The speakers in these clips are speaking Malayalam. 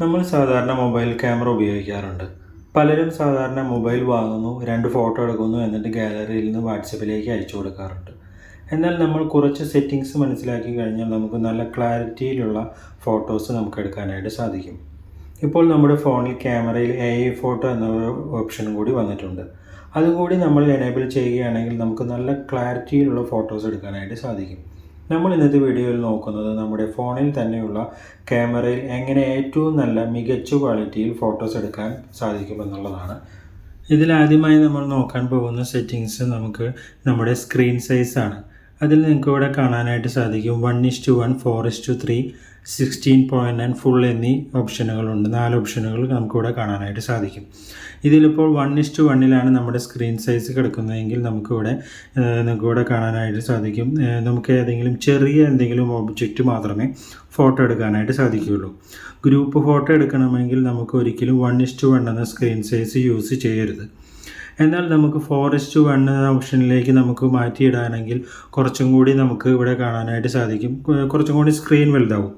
നമ്മൾ സാധാരണ മൊബൈൽ ക്യാമറ ഉപയോഗിക്കാറുണ്ട്. പലരും സാധാരണ മൊബൈൽ വാങ്ങുന്നു രണ്ട് ഫോട്ടോ എടുക്കുന്നു എന്നിട്ട് ഗാലറിയിൽ നിന്ന് വാട്സപ്പിലേക്ക് അയച്ചു കൊടുക്കാറുണ്ട്. എന്നാൽ നമ്മൾ കുറച്ച് സെറ്റിങ്സ് മനസ്സിലാക്കി കഴിഞ്ഞാൽ നമുക്ക് നല്ല ക്ലാരിറ്റിയിലുള്ള ഫോട്ടോസ് നമുക്ക് എടുക്കാനായിട്ട് സാധിക്കും. ഇപ്പോൾ നമ്മുടെ ഫോണിൽ ക്യാമറയിൽ എ ഐ ഫോട്ടോ എന്നൊരു ഓപ്ഷനും കൂടി വന്നിട്ടുണ്ട്. അതുകൂടി നമ്മൾ എനേബിൾ ചെയ്യുകയാണെങ്കിൽ നമുക്ക് നല്ല ക്ലാരിറ്റിയിലുള്ള ഫോട്ടോസ് എടുക്കാനായിട്ട് സാധിക്കും. നമ്മൾ ഇന്നത്തെ വീഡിയോയിൽ നോക്കുന്നത് നമ്മുടെ ഫോണിൽ തന്നെയുള്ള ക്യാമറയിൽ എങ്ങനെ ഏറ്റവും നല്ല മികച്ച ക്വാളിറ്റിയിൽ ഫോട്ടോസ് എടുക്കാൻ സാധിക്കുമെന്നുള്ളതാണ് ഇതിലാദ്യമായി നമ്മൾ നോക്കാൻ പോകുന്ന സെറ്റിങ്സ് നമുക്ക് നമ്മുടെ സ്ക്രീൻ സൈസാണ് അതിൽ നിങ്ങൾക്ക് ഇവിടെ കാണാനായിട്ട് സാധിക്കും. One is to one four is to three sixteen point nine full എന്നീ ഓപ്ഷനുകളുണ്ട് നാല് ഓപ്ഷനുകൾ നമുക്കിവിടെ കാണാനായിട്ട് സാധിക്കും. ഇതിലിപ്പോൾ വൺ ഇസ് ടു വണ്ണിലാണ് നമ്മുടെ സ്ക്രീൻ സൈസ് കിടക്കുന്നതെങ്കിൽ നമുക്കിവിടെ നമുക്കിവിടെ കാണാനായിട്ട് സാധിക്കും. നമുക്ക് ഏതെങ്കിലും ചെറിയ എന്തെങ്കിലും ഒബ്ജക്റ്റ് മാത്രമേ ഫോട്ടോ എടുക്കാനായിട്ട് സാധിക്കുകയുള്ളൂ. ഗ്രൂപ്പ് ഫോട്ടോ എടുക്കണമെങ്കിൽ നമുക്ക് ഒരിക്കലും വൺ ഇസ് ടു വൺ എന്ന സ്ക്രീൻ സൈസ് യൂസ് ചെയ്യരുത്. എന്നാൽ നമുക്ക് ഫോറസ്റ്റ് വൺ എന്ന ഓപ്ഷനിലേക്ക് നമുക്ക് മാറ്റിയിടാനെങ്കിൽ കുറച്ചും കൂടി നമുക്ക് ഇവിടെ കാണാനായിട്ട് സാധിക്കും. കുറച്ചും കൂടി സ്ക്രീൻ വലുതാവും.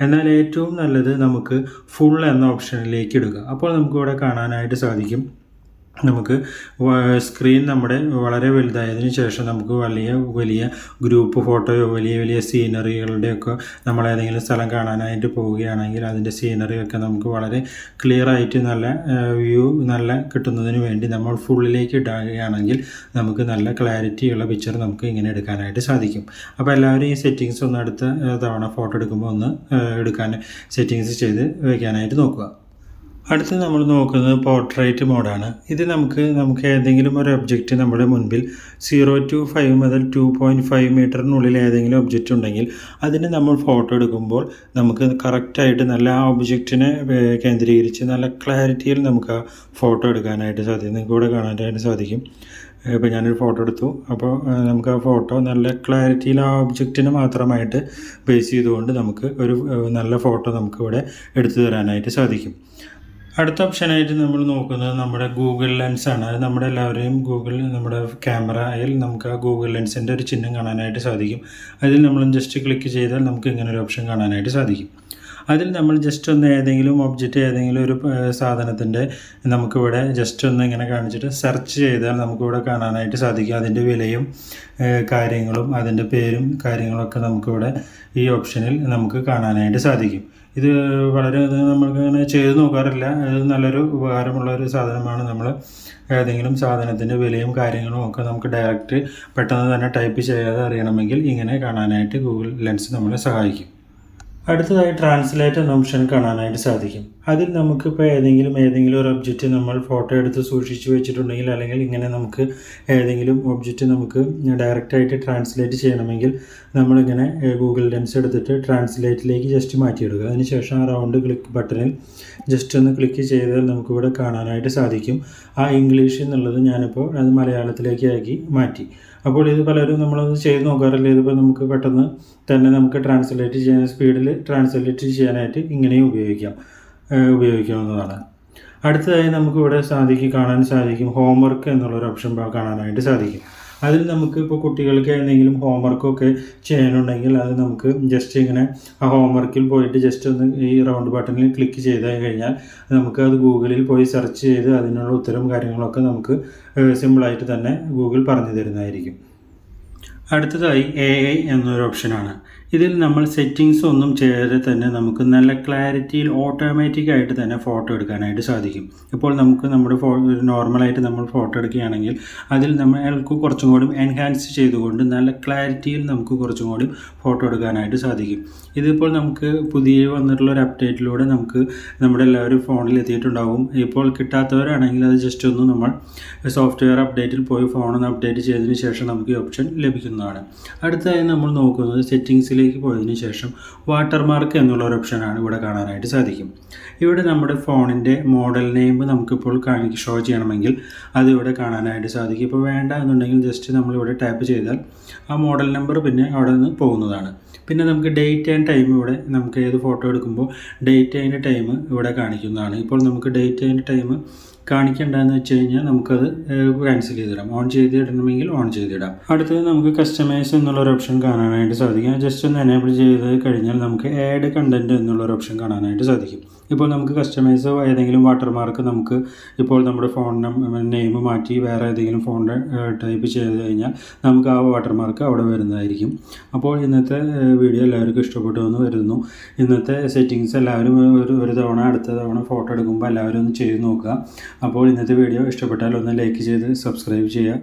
എന്നാൽ ഏറ്റവും നല്ലത് നമുക്ക് ഫുൾ എന്ന ഓപ്ഷനിലേക്ക് ഇടുക. അപ്പോൾ നമുക്കിവിടെ കാണാനായിട്ട് സാധിക്കും. നമുക്ക് സ്ക്രീൻ നമ്മുടെ വളരെ വലുതായതിനു ശേഷം നമുക്ക് വലിയ വലിയ ഗ്രൂപ്പ് ഫോട്ടോയോ വലിയ വലിയ സീനറികളുടെയൊക്കെ നമ്മൾ ഏതെങ്കിലും സ്ഥലം കാണാനായിട്ട് പോവുകയാണെങ്കിൽ അതിന്റെ സീനറിയൊക്കെ നമുക്ക് വളരെ ക്ലിയർ ആയിട്ട് നല്ല വ്യൂ നല്ല കിട്ടുന്നതിന് വേണ്ടി നമ്മൾ ഫുള്ളിലേക്ക് ഇടുകയാണെങ്കിൽ നമുക്ക് നല്ല ക്ലാരിറ്റിയുള്ള പിക്ചർ നമുക്ക് ഇങ്ങനെ എടുക്കാനായിട്ട് സാധിക്കും. അപ്പോൾ എല്ലാവരും ഈ സെറ്റിങ്സ് ഒന്ന് അടുത്ത തവണ ഫോട്ടോ എടുക്കുമ്പോൾ ഒന്ന് എടുക്കാൻ സെറ്റിങ്സ് ചെയ്ത് വയ്ക്കാനായിട്ട് നോക്കുക. അടുത്ത് നമ്മൾ നോക്കുന്നത് പോർട്രേറ്റ് മോഡാണ് ഇത് നമുക്ക് നമുക്ക് ഏതെങ്കിലും ഒരു ഒബ്ജക്റ്റ് നമ്മുടെ മുൻപിൽ സീറോ ടു ഫൈവ് മുതൽ ടു പോയിന്റ് ഫൈവ് മീറ്ററിനുള്ളിൽ ഏതെങ്കിലും ഒബ്ജക്റ്റ് ഉണ്ടെങ്കിൽ അതിന് നമ്മൾ ഫോട്ടോ എടുക്കുമ്പോൾ നമുക്ക് കറക്റ്റായിട്ട് നല്ല ആ ഒബ്ജക്റ്റിനെ കേന്ദ്രീകരിച്ച് നല്ല ക്ലാരിറ്റിയിൽ നമുക്ക് ആ ഫോട്ടോ എടുക്കാനായിട്ട് സാധിക്കും. നിങ്ങൾക്ക് ഇവിടെ കാണാനായിട്ട് സാധിക്കും. ഇപ്പോൾ ഞാനൊരു ഫോട്ടോ എടുത്തു. അപ്പോൾ നമുക്ക് ആ ഫോട്ടോ നല്ല ക്ലാരിറ്റിയിൽ ആ ഒബ്ജക്റ്റിന് മാത്രമായിട്ട് ബേസ് ചെയ്തുകൊണ്ട് നമുക്ക് ഒരു നല്ല ഫോട്ടോ നമുക്ക് ഇവിടെ എടുത്തു തരാനായിട്ട് സാധിക്കും. അടുത്ത ഓപ്ഷനായിട്ട് നമ്മൾ നോക്കുന്നത് നമ്മുടെ ഗൂഗിൾ ലെൻസ് ആണ്. അത് നമ്മുടെ എല്ലാവരെയും ഗൂഗിൾ നമ്മുടെ ക്യാമറയിൽ നമുക്ക് ആ ഗൂഗിൾ ലെൻസിന്റെ ഒരു ചിഹ്നം കാണാനായിട്ട് സാധിക്കും. അതിൽ നമ്മൾ ജസ്റ്റ് ക്ലിക്ക് ചെയ്താൽ നമുക്ക് ഇങ്ങനെ ഒരു ഓപ്ഷൻ കാണാനായിട്ട് സാധിക്കും. അതിൽ നമ്മൾ ജസ്റ്റ് ഒന്ന് ഏതെങ്കിലും ഒബ്ജക്റ്റ് ഏതെങ്കിലും ഒരു സാധനത്തിന്റെ നമുക്കിവിടെ ജസ്റ്റ് ഒന്ന് ഇങ്ങനെ കാണിച്ചിട്ട് സെർച്ച് ചെയ്താൽ നമുക്കിവിടെ കാണാനായിട്ട് സാധിക്കും. അതിന്റെ വിലയും കാര്യങ്ങളും അതിന്റെ പേരും കാര്യങ്ങളൊക്കെ നമുക്കിവിടെ ഈ ഓപ്ഷനിൽ നമുക്ക് കാണാനായിട്ട് സാധിക്കും. ഇത് വളരെ നമ്മൾക്ക് അങ്ങനെ ചെയ്ത് നോക്കാറില്ല. ഇത് നല്ലൊരു ഉപകാരമുള്ള ഒരു സാധനമാണ്. നമ്മൾ ഏതെങ്കിലും സാധനത്തിന്റെ വിലയും കാര്യങ്ങളും ഒക്കെ നമുക്ക് ഡയറക്റ്റ് പെട്ടെന്ന് തന്നെ ടൈപ്പ് ചെയ്യാതെ അറിയണമെങ്കിൽ ഇങ്ങനെ കാണാനായിട്ട് ഗൂഗിൾ ലെൻസ് നമ്മളെ സഹായിക്കും. അടുത്തതായി ട്രാൻസ്ലേറ്റ് ഓപ്ഷൻ കാണാനായിട്ട് സാധിക്കും. അതിൽ നമുക്കിപ്പോൾ ഏതെങ്കിലും ഏതെങ്കിലും ഒരു ഒബ്ജക്റ്റ് നമ്മൾ ഫോട്ടോ എടുത്ത് സൂക്ഷിച്ചു വെച്ചിട്ടുണ്ടെങ്കിൽ അല്ലെങ്കിൽ ഇങ്ങനെ നമുക്ക് ഏതെങ്കിലും ഒബ്ജക്റ്റ് നമുക്ക് ഡയറക്റ്റായിട്ട് ട്രാൻസ്ലേറ്റ് ചെയ്യണമെങ്കിൽ നമ്മളിങ്ങനെ ഗൂഗിൾ ലെൻസ് എടുത്തിട്ട് ട്രാൻസ്ലേറ്റിലേക്ക് ജസ്റ്റ് മാറ്റിയിടുക. അതിനുശേഷം ആ റൗണ്ട് ക്ലിക്ക് ബട്ടണിൽ ജസ്റ്റ് ഒന്ന് ക്ലിക്ക് ചെയ്താൽ നമുക്കിവിടെ കാണാനായിട്ട് സാധിക്കും. ആ ഇംഗ്ലീഷ് എന്നുള്ളത് ഞാനിപ്പോൾ അത് മലയാളത്തിലേക്ക് ആക്കി മാറ്റി. അപ്പോൾ ഇത് പലരും നമ്മളത് ചെയ്ത് നോക്കാറില്ല? ഇതിപ്പോൾ നമുക്ക് പെട്ടെന്ന് തന്നെ നമുക്ക് ട്രാൻസ്ലേറ്റ് ചെയ്യാൻ സ്പീഡിൽ ട്രാൻസ്ലേറ്റ് ചെയ്യാനായിട്ട് ഇങ്ങനെയും ഉപയോഗിക്കാം. ഉപയോഗിക്കാവുന്നതാണ്. അടുത്തതായി നമുക്ക് ഇവിടെ സാധിക്കും കാണാൻ സാധിക്കും ഹോംവർക്ക് എന്നുള്ളൊരു ഓപ്ഷൻ കാണാനായിട്ട് സാധിക്കും. അതിൽ നമുക്ക് ഇപ്പോൾ കുട്ടികൾക്ക് എന്തെങ്കിലും ഹോംവർക്കൊക്കെ ചെയ്യാനുണ്ടെങ്കിൽ അത് നമുക്ക് ജസ്റ്റ് ഇങ്ങനെ ആ ഹോംവർക്കിൽ പോയിട്ട് ജസ്റ്റ് ഒന്ന് ഈ റൗണ്ട് ബട്ടണിൽ ക്ലിക്ക് ചെയ്ത് കഴിഞ്ഞാൽ നമുക്ക് അത് ഗൂഗിളിൽ പോയി സെർച്ച് ചെയ്ത് അതിനുള്ള ഉത്തരവും കാര്യങ്ങളൊക്കെ നമുക്ക് സിമ്പിളായിട്ട് തന്നെ ഗൂഗിൾ പറഞ്ഞു തരുന്നതായിരിക്കും. അടുത്തതായി എ ഐ എന്നൊരു ഓപ്ഷനാണ് ഇതിൽ നമ്മൾ സെറ്റിങ്സ് ഒന്നും ചെയ്യാതെ തന്നെ നമുക്ക് നല്ല ക്ലാരിറ്റിയിൽ ഓട്ടോമാറ്റിക് ആയിട്ട് തന്നെ ഫോട്ടോ എടുക്കാനായിട്ട് സാധിക്കും. ഇപ്പോൾ നമുക്ക് നമ്മുടെ ഫോ നോർമലായിട്ട് നമ്മൾ ഫോട്ടോ എടുക്കുകയാണെങ്കിൽ അതിൽ നമ്മൾക്ക് കുറച്ചും കൂടി എൻഹാൻസ് ചെയ്തുകൊണ്ട് നല്ല ക്ലാരിറ്റിയിൽ നമുക്ക് കുറച്ചും കൂടി ഫോട്ടോ എടുക്കാനായിട്ട് സാധിക്കും. ഇതിപ്പോൾ നമുക്ക് പുതിയ വന്നിട്ടുള്ള ഒരു അപ്ഡേറ്റിലൂടെ നമുക്ക് നമ്മുടെ എല്ലാവരും ഫോണിൽ എത്തിയിട്ടുണ്ടാവും. ഇപ്പോൾ കിട്ടാത്തവരാണെങ്കിൽ അത് ജസ്റ്റ് ഒന്ന് നമ്മൾ സോഫ്റ്റ്വെയർ അപ്ഡേറ്റിൽ പോയി ഫോണൊന്ന് അപ്ഡേറ്റ് ചെയ്തതിന് ശേഷം നമുക്ക് ഈ ഓപ്ഷൻ ലഭിക്കുന്നതാണ് അടുത്തതായി നമ്മൾ നോക്കുന്നത് സെറ്റിങ്സിലേക്ക് പോയതിനു ശേഷം വാട്ടർമാർക്ക് എന്നുള്ള ഒരു ഓപ്ഷനാണ് ഇവിടെ കാണാനായിട്ട് സാധിക്കും. ഇവിടെ നമ്മുടെ ഫോണിന്റെ മോഡൽ നെയിം നമുക്കിപ്പോൾ ഷോ ചെയ്യണമെങ്കിൽ അത് ഇവിടെ കാണാനായിട്ട് സാധിക്കും. ഇപ്പോൾ വേണ്ട എന്നുണ്ടെങ്കിൽ ജസ്റ്റ് നമ്മളിവിടെ ടാപ്പ് ചെയ്താൽ ആ മോഡൽ നമ്പർ പിന്നെ അവിടെ നിന്ന് പോകുന്നതാണ്. പിന്നെ നമുക്ക് ഡേറ്റ് ആൻഡ് ടൈം ഇവിടെ നമുക്ക് ഏത് ഫോട്ടോ എടുക്കുമ്പോൾ ഡേറ്റ് ആൻഡ് ടൈം ഇവിടെ കാണിക്കുന്നതാണ്. ഇപ്പോൾ നമുക്ക് ഡേറ്റ് ആൻഡ് ടൈം കാണിക്കേണ്ടതെന്ന് വെച്ച് കഴിഞ്ഞാൽ നമുക്കത് ക്യാൻസൽ ചെയ്തിടാം. ഓൺ ചെയ്തിടണമെങ്കിൽ ഓൺ ചെയ്തിടാം. അടുത്തത് നമുക്ക് കസ്റ്റമൈസ് എന്നുള്ള ഒരു ഓപ്ഷൻ കാണാനായിട്ട് സാധിക്കും. ജസ്റ്റ് ഒന്ന് എനേബിൾ ചെയ്ത് കഴിഞ്ഞാൽ നമുക്ക് ആഡ് കണ്ടന്റ് എന്നുള്ള ഒരു ഓപ്ഷൻ കാണാനായിട്ട് സാധിക്കും. ഇപ്പോൾ നമുക്ക് കസ്റ്റമൈസ് ഏതെങ്കിലും വാട്ടർമാർക്ക് നമുക്ക് ഇപ്പോൾ നമ്മുടെ ഫോൺ നെയിം മാറ്റി വേറെ ഏതെങ്കിലും ഫോണിന്റെ ടൈപ്പ് ചെയ്ത് കഴിഞ്ഞാൽ നമുക്ക് ആ വാട്ടർമാർക്ക് അവിടെ വരുന്നതായിരിക്കും. അപ്പോൾ ഇന്നത്തെ വീഡിയോ എല്ലാവർക്കും ഇഷ്ടപ്പെട്ടു എന്ന് വരുന്നു ഇന്നത്തെ സെറ്റിങ്സ് എല്ലാവരും ഒരു ഒരു തവണ അടുത്ത തവണ ഫോട്ടോ എടുക്കുമ്പോൾ എല്ലാവരും ഒന്ന് ചെയ്ത് നോക്കുക. അപ്പോൾ ഇന്നത്തെ വീഡിയോ ഇഷ്ടപ്പെട്ടാൽ ഒന്ന് ലൈക്ക് ചെയ്ത് സബ്സ്ക്രൈബ് ചെയ്യുക.